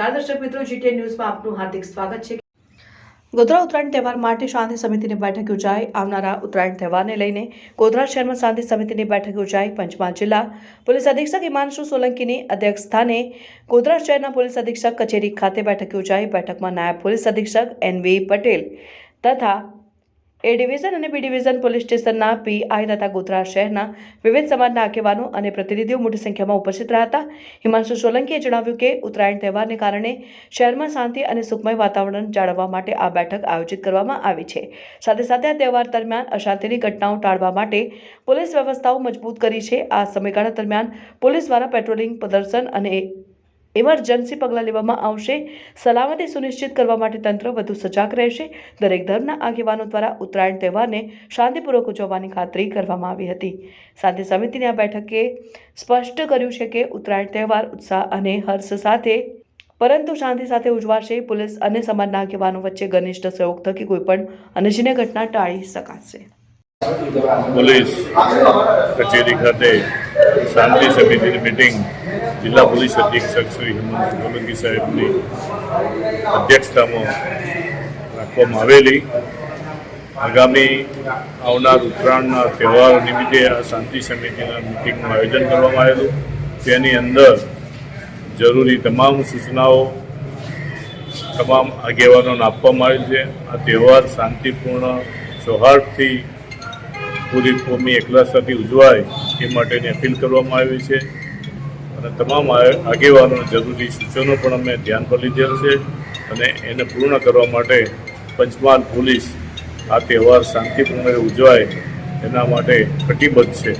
નમસ્કાર દર્શક મિત્રો જીટીએ ન્યૂઝમાં આપનું હાર્દિક સ્વાગત છે. ગોધરા ઉત્તરાયણ તહેવાર માટે શાંતિ સમિતિની બેઠક યોજાઈ. આવનારા ઉત્તરાયણ તહેવારને લઈને ગોધરા શહેરમાં શાંતિ સમિતિની બેઠક યોજાઈ. પંચમહાલ જિલ્લા પોલીસ અધિક્ષક હિમાંશુ સોલંકીની અધ્યક્ષસ્થાને ગોધરા શહેરના પોલીસ અધિક્ષક કચેરી ખાતે બેઠક યોજાઈ. બેઠકમાં નાયબ પોલીસ અધિક્ષક એન વી પટેલ તથા એ ડિવિઝન અને બી ડિવિઝન પોલીસ સ્ટેશનના પીઆઈ તથા ગોધરા શહેરના વિવિધ સમાજના આગેવાનો અને પ્રતિનિધિઓ મોટી સંખ્યામાં ઉપસ્થિત રહ્યા હતા. હિમાંશુ સોલંકીએ જણાવ્યું કે ઉત્તરાયણ તહેવારને કારણે શહેરમાં શાંતિ અને સુખમય વાતાવરણ જાળવવા માટે આ બેઠક આયોજિત કરવામાં આવી છે. સાથે સાથે આ તહેવાર દરમિયાન અશાંતિની ઘટનાઓ ટાળવા માટે પોલીસ વ્યવસ્થાઓ મજબૂત કરી છે. આ સમયગાળા દરમિયાન પોલીસ દ્વારા પેટ્રોલિંગ, પ્રદર્શન અને ઇમરજન્સી પગલાં લેવામાં આવશે. સલામતી સુનિશ્ચિત કરવા માટે તંત્ર વધુ સજાગ રહેશે. દરેક ધર્મના આગેવાનો દ્વારા ઉત્તરાયણ તહેવારને શાંતિપૂર્વક ઉજવવાની ખાતરી કરવામાં આવી હતી. શાંતિ સમિતિની આ બેઠકે સ્પષ્ટ કર્યું છે કે ઉત્તરાયણ તહેવાર ઉત્સાહ અને હર્ષ સાથે, પરંતુ શાંતિ સાથે ઉજવાશે. પોલીસ અને સમાજના આગેવાનો વચ્ચે ઘનિષ્ઠ સહયોગ થકી કોઈપણ અનિચ્છનીય ઘટના ટાળી શકાશે. પોલીસ કચેરી ખાતે શાંતિ સમિતિની મિટિંગ જિલ્લા પોલીસ અધિક્ષક શ્રી હેમંત સોલંકી સાહેબની અધ્યક્ષતામાં રાખવામાં આવેલી. આગામી આવનાર ઉત્તરાયણના તહેવાર નિમિત્તે આ શાંતિ સમિતિના મિટિંગનું આયોજન કરવામાં આવેલું. તેની અંદર જરૂરી તમામ સૂચનાઓ, તમામ આગેવાનોને આપવામાં આવેલ છે. આ તહેવાર શાંતિપૂર્ણ સૌહાર્દથી પૂરી કોમી એકલાસાથી ઉજવાય એ માટેની અપીલ કરવામાં આવી છે. અને તમામ આગેવાનો જરૂરી સૂચનો પણ અમે ધ્યાન પર લીધેલ છે અને એને પૂર્ણ કરવા માટે પંચમહાલ પોલીસ આ તહેવાર શાંતિપૂર્ણ ઉજવાય એના માટે કટિબદ્ધ છે.